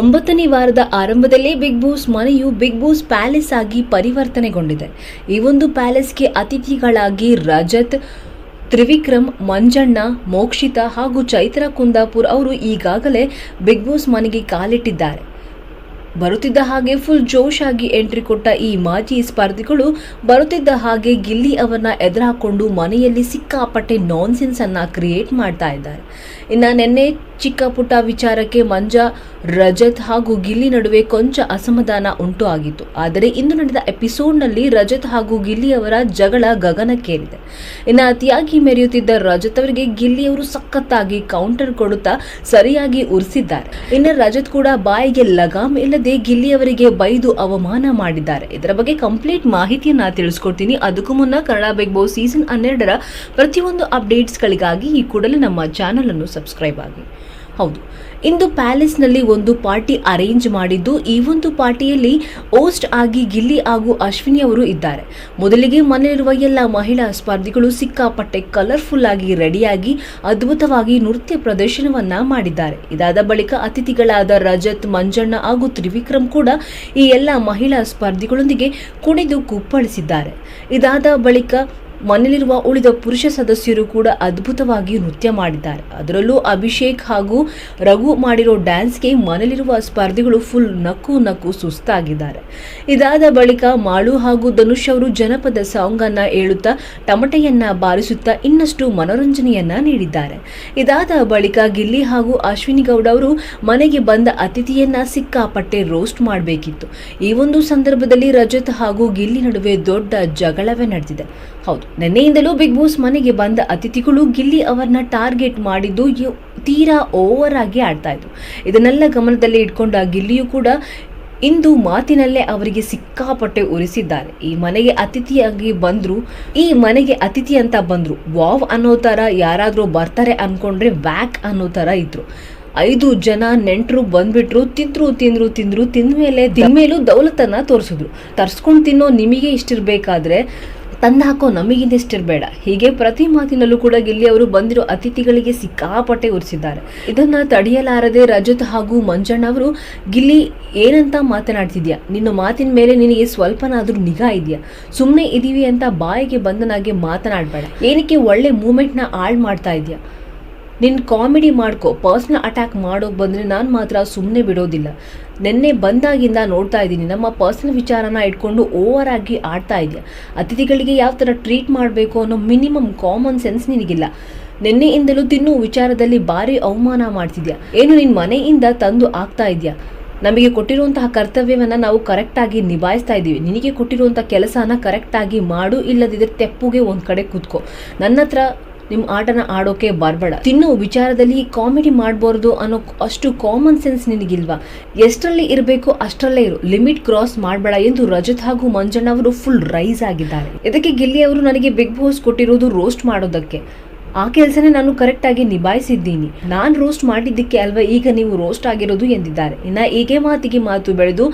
ಒಂಬತ್ತನೇ ವಾರದ ಆರಂಭದಲ್ಲೇ ಬಿಗ್ ಬಾಸ್ ಮನೆಯು ಬಿಗ್ ಬಾಸ್ ಪ್ಯಾಲೇಸ್ ಆಗಿ ಪರಿವರ್ತನೆಗೊಂಡಿದೆ. ಈ ಒಂದು ಪ್ಯಾಲೇಸ್ಗೆ ಅತಿಥಿಗಳಾಗಿ ರಜತ್, ತ್ರಿವಿಕ್ರಮ್, ಮಂಜಣ್ಣ, ಮೋಕ್ಷಿತಾ ಹಾಗೂ ಚೈತ್ರ ಕುಂದಾಪುರ್ ಅವರು ಈಗಾಗಲೇ ಬಿಗ್ ಬಾಸ್ ಮನೆಗೆ ಕಾಲಿಟ್ಟಿದ್ದಾರೆ. ಬರುತ್ತಿದ್ದ ಹಾಗೆ ಫುಲ್ ಜೋಶ್ ಆಗಿ ಎಂಟ್ರಿ ಕೊಟ್ಟ ಈ ಮಾಜಿ ಸ್ಪರ್ಧಿಗಳು ಬರುತ್ತಿದ್ದ ಹಾಗೆ ಗಿಲ್ಲಿ ಅವರನ್ನ ಎದುರಾಕೊಂಡು ಮನೆಯಲ್ಲಿ ಸಿಕ್ಕಾಪಟ್ಟೆ ನಾನ್ಸೆನ್ಸ್ ಅನ್ನ ಕ್ರಿಯೇಟ್ ಮಾಡ್ತಾ ಇದ್ದಾರೆ. ಇನ್ನ ನಿನ್ನೆ ಚಿಕ್ಕ ಪುಟ್ಟ ವಿಚಾರಕ್ಕೆ ಮಂಜಾ, ರಜತ್ ಹಾಗೂ ಗಿಲ್ಲಿ ನಡುವೆ ಕೊಂಚ ಅಸಮಾಧಾನ ಉಂಟು ಆಗಿತ್ತು. ಆದರೆ ಇಂದು ನಡೆದ ಎಪಿಸೋಡ್ನಲ್ಲಿ ರಜತ್ ಹಾಗೂ ಗಿಲ್ಲಿ ಅವರ ಜಗಳ ಗಗನಕ್ಕೇರಿದೆ. ಇನ್ನು ಅತಿಯಾಗಿ ಮೆರೆಯುತ್ತಿದ್ದ ರಜತ್ ಅವರಿಗೆ ಗಿಲ್ಲಿ ಅವರು ಸಖತ್ತಾಗಿ ಕೌಂಟರ್ ಕೊಡುತ್ತಾ ಸರಿಯಾಗಿ ಉರಿಸಿದ್ದಾರೆ. ಇನ್ನು ರಜತ್ ಕೂಡ ಬಾಯಿಗೆ ಲಗಾಮ್ ಇಲ್ಲದೆ ಗಿಲ್ಲಿ ಅವರಿಗೆ ಬೈದು ಅವಮಾನ ಮಾಡಿದ್ದಾರೆ. ಇದರ ಬಗ್ಗೆ ಕಂಪ್ಲೀಟ್ ಮಾಹಿತಿಯನ್ನ ತಿಳಿಸ್ಕೊಡ್ತೀನಿ. ಅದಕ್ಕೂ ಮುನ್ನ ಕನ್ನಡ ಬಿಗ್ ಬಾಸ್ ಸೀಸನ್ ಹನ್ನೆರಡರ ಪ್ರತಿಯೊಂದು ಅಪ್ಡೇಟ್ಸ್ಗಳಿಗಾಗಿ ಈ ಕೂಡಲೇ ನಮ್ಮ ಚಾನಲ್ ಅನ್ನು ಸಬ್ಸ್ಕ್ರೈಬ್ ಆಗಿ. ಹೌದು. ಇಂದು ಪ್ಯಾಲೇಸ್ನಲ್ಲಿ ಒಂದು ಪಾರ್ಟಿ ಅರೇಂಜ್ ಮಾಡಿದ್ದು, ಈ ಒಂದು ಪಾರ್ಟಿಯಲ್ಲಿ ಓಸ್ಟ್ ಆಗಿ ಗಿಲ್ಲಿ ಹಾಗೂ ಅಶ್ವಿನಿ ಅವರು ಇದ್ದಾರೆ. ಮೊದಲಿಗೆ ಮನೆಯಲ್ಲಿರುವ ಎಲ್ಲ ಮಹಿಳಾ ಸ್ಪರ್ಧಿಗಳು ಸಿಕ್ಕಾಪಟ್ಟೆ ಕಲರ್ಫುಲ್ ಆಗಿ ರೆಡಿಯಾಗಿ ಅದ್ಭುತವಾಗಿ ನೃತ್ಯ ಪ್ರದರ್ಶನವನ್ನ ಮಾಡಿದ್ದಾರೆ. ಇದಾದ ಬಳಿಕ ಅತಿಥಿಗಳಾದ ರಜತ್, ಮಂಜಣ್ಣ ಹಾಗೂ ತ್ರಿವಿಕ್ರಮ್ ಕೂಡ ಈ ಎಲ್ಲ ಮಹಿಳಾ ಸ್ಪರ್ಧಿಗಳೊಂದಿಗೆ ಕುಣಿದು ಕುಪ್ಪಳಿಸಿದ್ದಾರೆ. ಇದಾದ ಬಳಿಕ ಮನೆಯಲ್ಲಿರುವ ಉಳಿದ ಪುರುಷ ಸದಸ್ಯರು ಕೂಡ ಅದ್ಭುತವಾಗಿ ನೃತ್ಯ ಮಾಡಿದ್ದಾರೆ. ಅದರಲ್ಲೂ ಅಭಿಷೇಕ್ ಹಾಗೂ ರಘು ಮಾಡಿರೋ ಡ್ಯಾನ್ಸ್ಗೆ ಮನೆಯಲ್ಲಿರುವ ಸ್ಪರ್ಧಿಗಳು ಫುಲ್ ನಕ್ಕು ನಕ್ಕು ಸುಸ್ತಾಗಿದ್ದಾರೆ. ಇದಾದ ಬಳಿಕ ಮಾಳು ಹಾಗೂ ಧನುಷ್ ಅವರು ಜನಪದ ಸಾಂಗ್ ಅನ್ನ ಹೇಳುತ್ತಾ ಟಮಟೆಯನ್ನ ಬಾರಿಸುತ್ತಾ ಇನ್ನಷ್ಟು ಮನೋರಂಜನೆಯನ್ನ ನೀಡಿದ್ದಾರೆ. ಇದಾದ ಬಳಿಕ ಗಿಲ್ಲಿ ಹಾಗೂ ಅಶ್ವಿನಿ ಗೌಡ ಅವರು ಮನೆಗೆ ಬಂದ ಅತಿಥಿಯನ್ನ ಸಿಕ್ಕಾಪಟ್ಟೆ ರೋಸ್ಟ್ ಮಾಡಬೇಕಿತ್ತು. ಈ ಒಂದು ಸಂದರ್ಭದಲ್ಲಿ ರಜತ್ ಹಾಗೂ ಗಿಲ್ಲಿ ನಡುವೆ ದೊಡ್ಡ ಜಗಳವೇ ನಡೆದಿದೆ. ಹೌದು. ನಿನ್ನೆಯಿಂದಲೂ ಬಿಗ್ ಬಾಸ್ ಮನೆಗೆ ಬಂದ ಅತಿಥಿಗಳು ಗಿಲ್ಲಿ ಅವರನ್ನ ಟಾರ್ಗೆಟ್ ಮಾಡಿದ್ದು ತೀರಾ ಓವರ್ ಆಗಿ ಆಡ್ತಾ ಇದ್ರು. ಇದನ್ನೆಲ್ಲ ಗಮನದಲ್ಲಿ ಇಟ್ಕೊಂಡ ಗಿಲ್ಲಿಯೂ ಕೂಡ ಇಂದು ಮಾತಿನಲ್ಲೇ ಅವರಿಗೆ ಸಿಕ್ಕಾಪಟ್ಟೆ ಉರಿಸಿದ್ದಾರೆ. ಈ ಮನೆಗೆ ಅತಿಥಿಯಾಗಿ ಬಂದ್ರು, ಈ ಮನೆಗೆ ಅತಿಥಿ ಅಂತ ಬಂದ್ರು, ವಾವ್ ಅನ್ನೋ ಥರ ಯಾರಾದರೂ ಬರ್ತಾರೆ ಅನ್ಕೊಂಡ್ರೆ ವ್ಯಾಕ್ ಅನ್ನೋ ಥರ ಇದ್ರು. ಐದು ಜನ ನೆಂಟರು ಬಂದ್ಬಿಟ್ರು, ತಿಂದ್ರು ತಿಂದ್ರು ತಿಂದ್ರು, ತಿಂದ್ಮೇಲೆ ತಿಂದ್ಮೇಲೂ ದೌಲತನ್ನ ತೋರಿಸಿದ್ರು. ತರ್ಸ್ಕೊಂಡು ತಿನ್ನೋ ನಿಮಗೆ ಇಷ್ಟಿರ್ಬೇಕಾದ್ರೆ ತಂದು ಹಾಕೋ ನಮಗಿಂದಿಷ್ಟಿರಬೇಡ ಹೀಗೆ ಪ್ರತಿ ಮಾತಿನಲ್ಲೂ ಕೂಡ ಗಿಲ್ಲಿ ಅವರು ಬಂದಿರೋ ಅತಿಥಿಗಳಿಗೆ ಸಿಕ್ಕಾಪಟ್ಟೆ ಉರಿಸಿದ್ದಾರೆ. ಇದನ್ನ ತಡೆಯಲಾರದೆ ರಜತ್ ಹಾಗೂ ಮಂಜಣ್ಣ ಅವರು, ಗಿಲ್ಲಿ, ಏನಂತ ಮಾತನಾಡ್ತಿದ್ಯಾ? ನಿನ್ನ ಮಾತಿನ ಮೇಲೆ ನಿನಗೆ ಸ್ವಲ್ಪನಾದ್ರೂ ನಿಗಾ ಇದೆಯಾ? ಸುಮ್ಮನೆ ಇದೀವಿ ಅಂತ ಬಾಯಿಗೆ ಬಂದನಾಗೆ ಮಾತನಾಡಬೇಡ. ಏನಕ್ಕೆ ಒಳ್ಳೆ ಮೂಮೆಂಟ್ನ ಹಾಳು ಮಾಡ್ತಾ ಇದೆಯಾ? ನಿನ್ನ ಕಾಮಿಡಿ ಮಾಡ್ಕೊ ಪರ್ಸ್ನಲ್ ಅಟ್ಯಾಕ್ ಮಾಡೋಕೆ ಬಂದರೆ ನಾನು ಮಾತ್ರ ಸುಮ್ಮನೆ ಬಿಡೋದಿಲ್ಲ. ನಿನ್ನೆ ಬಂದಾಗಿಂದ ನೋಡ್ತಾ ಇದ್ದೀನಿ, ನಮ್ಮ ಪರ್ಸ್ನಲ್ ವಿಚಾರನ ಇಟ್ಕೊಂಡು ಓವರ್ ಆಗಿ ಆಡ್ತಾ ಇದೆಯಾ? ಅತಿಥಿಗಳಿಗೆ ಯಾವ ಥರ ಟ್ರೀಟ್ ಮಾಡಬೇಕು ಅನ್ನೋ ಮಿನಿಮಮ್ ಕಾಮನ್ ಸೆನ್ಸ್ ನಿನಗಿಲ್ಲ. ನಿನ್ನೆಯಿಂದಲೂ ತಿನ್ನೋ ವಿಚಾರದಲ್ಲಿ ಭಾರಿ ಅವಮಾನ ಮಾಡ್ತಿದ್ಯಾ? ಏನು ನಿನ್ನ ಮನೆಯಿಂದ ತಂದು ಆಗ್ತಾ ಇದೆಯಾ? ನಮಗೆ ಕೊಟ್ಟಿರುವಂತಹ ಕರ್ತವ್ಯವನ್ನು ನಾವು ಕರೆಕ್ಟಾಗಿ ನಿಭಾಯಿಸ್ತಾ ಇದ್ದೀವಿ. ನಿನಗೆ ಕೊಟ್ಟಿರುವಂಥ ಕೆಲಸನ ಕರೆಕ್ಟಾಗಿ ಮಾಡು ಇಲ್ಲದಿದ್ದರೆ ತೆಪ್ಪುಗೆ ಒಂದು ಕಡೆ ಕೂತ್ಕೋ. ನನ್ನ ಹತ್ರ ನಿಮ್ಮ ಆಟನ ಆಡೋಕೆ ಬರಬೇಡ. ತಿನ್ನೋ ವಿಚಾರದಲ್ಲಿ ಕಾಮಿಡಿ ಮಾಡಬಾರ್ದು ಅನ್ನೋ ಅಷ್ಟು ಕಾಮನ್ ಸೆನ್ಸ್ ನಿನಗಿಲ್ವಾ? ಎಷ್ಟರಲ್ಲಿ ಇರಬೇಕು ಅಷ್ಟರಲ್ಲೇ ಇರು. ಲಿಮಿಟ್ ಕ್ರಾಸ್ ಮಾಡಬೇಡ ಎಂದು ರಜತ್ ಹಾಗೂ ಮಂಜಣ್ಣ ಅವರು ಫುಲ್ ರೈಸ್ ಆಗಿದ್ದಾರೆ. ಇದಕ್ಕೆ ಗಿಲ್ಲಿ ಅವರು ನನಗೆ ಬಿಗ್ ಬಾಸ್ ಕೊಟ್ಟಿರೋದು ರೋಸ್ಟ್ ಮಾಡೋದಕ್ಕೆ. ಆ ಕೆಲಸನೇ ನಾನು ಕರೆಕ್ಟಾಗಿ ನಿಭಾಯಿಸಿದ್ದೀನಿ. ನಾನು ರೋಸ್ಟ್ ಮಾಡಿದ್ದಕ್ಕೆ ಅಲ್ವಾ ಈಗ ನೀವು ರೋಸ್ಟ್ ಆಗಿರೋದು ಎಂದಿದ್ದಾರೆ. ಇನ್ನು ಹೀಗೆ ಮಾತಿಗೆ ಮಾತು ಬೆಳೆದು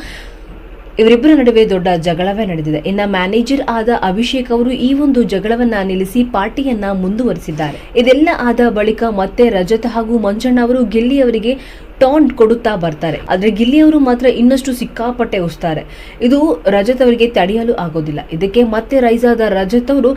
ಇವರಿಬ್ಬರ ನಡುವೆ ದೊಡ್ಡ ಜಗಳವೇ ನಡೆದಿದೆ. ಇನ್ನ ಮ್ಯಾನೇಜರ್ ಆದ ಅಭಿಷೇಕ್ ಅವರು ಈ ಒಂದು ಜಗಳವನ್ನ ನಿಲ್ಲಿಸಿ ಪಾರ್ಟಿಯನ್ನ ಮುಂದುವರಿಸಿದ್ದಾರೆ. ಇದೆಲ್ಲ ಆದ ಬಳಿಕ ಮತ್ತೆ ರಜತ್ ಹಾಗೂ ಮಂಜಣ್ಣ ಅವರು ಗಿಲ್ಲಿ ಅವರಿಗೆ ಟಾಂಟ್ ಕೊಡುತ್ತಾ ಬರ್ತಾರೆ. ಆದ್ರೆ ಗಿಲ್ಲಿ ಅವರು ಮಾತ್ರ ಇನ್ನಷ್ಟು ಸಿಕ್ಕಾಪಟ್ಟೆ ಉಸ್ತಾರೆ ಇದು ರಜತ್ ಅವರಿಗೆ ತಡೆಯಲು ಆಗೋದಿಲ್ಲ. ಇದಕ್ಕೆ ಮತ್ತೆ ರೈಸ್ ಆದ ರಜತ್ ಅವರು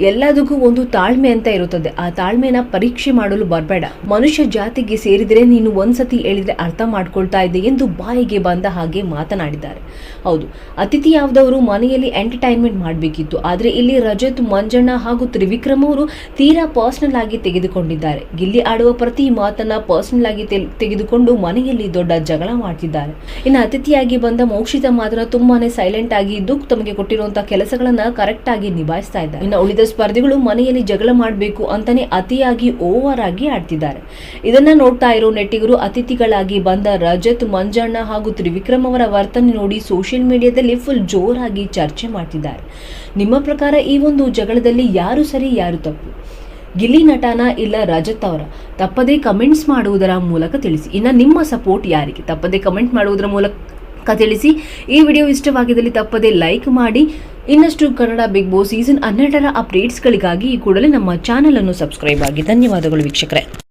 ಎಲ್ಲದಕ್ಕೂ ಒಂದು ತಾಳ್ಮೆ ಅಂತ ಇರುತ್ತದೆ. ಆ ತಾಳ್ಮೆನ ಪರೀಕ್ಷೆ ಮಾಡಲು ಬರಬೇಡ. ಮನುಷ್ಯ ಜಾತಿಗೆ ಸೇರಿದರೆ ನೀನು ಒಂದ್ಸತಿ ಹೇಳಿದ್ರೆ ಅರ್ಥ ಮಾಡ್ಕೊಳ್ತಾ ಇದೆ ಎಂದು ಬಾಯಿಗೆ ಬಂದ ಹಾಗೆ ಮಾತನಾಡಿದ್ದಾರೆ. ಹೌದು, ಅತಿಥಿ ಯಾವ್ದವರು ಮನೆಯಲ್ಲಿ ಎಂಟರ್ಟೈನ್ಮೆಂಟ್ ಮಾಡಬೇಕಿತ್ತು. ಆದರೆ ಇಲ್ಲಿ ರಜತ್, ಮಂಜಣ್ಣ ಹಾಗೂ ತ್ರಿವಿಕ್ರಮ್ ಅವರು ತೀರಾ ಪರ್ಸನಲ್ ಆಗಿ ತೆಗೆದುಕೊಂಡಿದ್ದಾರೆ. ಗಿಲ್ಲಿ ಆಡುವ ಪ್ರತಿ ಮಾತನ್ನ ಪರ್ಸನಲ್ ಆಗಿ ತೆಗೆದುಕೊಂಡು ಮನೆಯಲ್ಲಿ ದೊಡ್ಡ ಜಗಳ ಮಾಡ್ತಿದ್ದಾರೆ. ಇನ್ನು ಅತಿಥಿಯಾಗಿ ಬಂದ ಮೋಕ್ಷಿತ ಮಾತ್ರ ತುಂಬಾನೇ ಸೈಲೆಂಟ್ ಆಗಿ ಇದ್ದು ತಮಗೆ ಕೊಟ್ಟಿರುವಂತಹ ಕೆಲಸಗಳನ್ನ ಕರೆಕ್ಟ್ ಆಗಿ ನಿಭಾಯಿಸ್ತಾ ಇದ್ದಾರೆ. ಇನ್ನು ಉಳಿದ ಸ್ಪರ್ಧಿಗಳು ಮನೆಯಲ್ಲಿ ಜಗಳ ಮಾಡಬೇಕು ಅಂತಾನೆ ಅತಿಯಾಗಿ ಓವರ್ ಆಗಿ ಆಡ್ತಿದ್ದಾರೆ. ಇದನ್ನ ನೋಡ್ತಾ ಇರೋ ನೆಟ್ಟಿಗರು ಅತಿಥಿಗಳಾಗಿ ಬಂದ ರಜತ್, ಮಂಜಣ್ಣ ಹಾಗೂ ತ್ರಿವಿಕ್ರಮ್ ಅವರ ವರ್ತನೆ ನೋಡಿ ಸೋಷಿಯಲ್ ಮೀಡಿಯಾದಲ್ಲಿ ಫುಲ್ ಜೋರಾಗಿ ಚರ್ಚೆ ಮಾಡ್ತಿದ್ದಾರೆ. ನಿಮ್ಮ ಪ್ರಕಾರ ಈ ಒಂದು ಜಗಳದಲ್ಲಿ ಯಾರು ಸರಿ, ಯಾರು ತಪ್ಪು? ಗಿಲ್ಲಿ ನಟನ ಇಲ್ಲ ರಜತ್ ಅವರ? ತಪ್ಪದೇ ಕಮೆಂಟ್ಸ್ ಮಾಡುವುದರ ಮೂಲಕ ತಿಳಿಸಿ. ಇನ್ನು ನಿಮ್ಮ ಸಪೋರ್ಟ್ ಯಾರಿಗೆ? ತಪ್ಪದೇ ಕಮೆಂಟ್ ಮಾಡುವುದರ ಮೂಲಕ ತಿಳಿಸಿ ಈ ವಿಡಿಯೋ ಇಷ್ಟವಾಗಿದ್ದಲ್ಲಿ ತಪ್ಪದೇ ಲೈಕ್ ಮಾಡಿ. ಇನ್ನಷ್ಟು ಕನ್ನಡ ಬಿಗ್ ಬಾಸ್ ಸೀಸನ್ ಹನ್ನೆರಡರ ಅಪ್ಡೇಟ್ಸ್ಗಳಿಗಾಗಿ ಈ ಕೂಡಲೇ ನಮ್ಮ ಚಾನಲನ್ನು ಸಬ್ಸ್ಕ್ರೈಬ್ ಆಗಿ. ಧನ್ಯವಾದಗಳು ವೀಕ್ಷಕರೇ.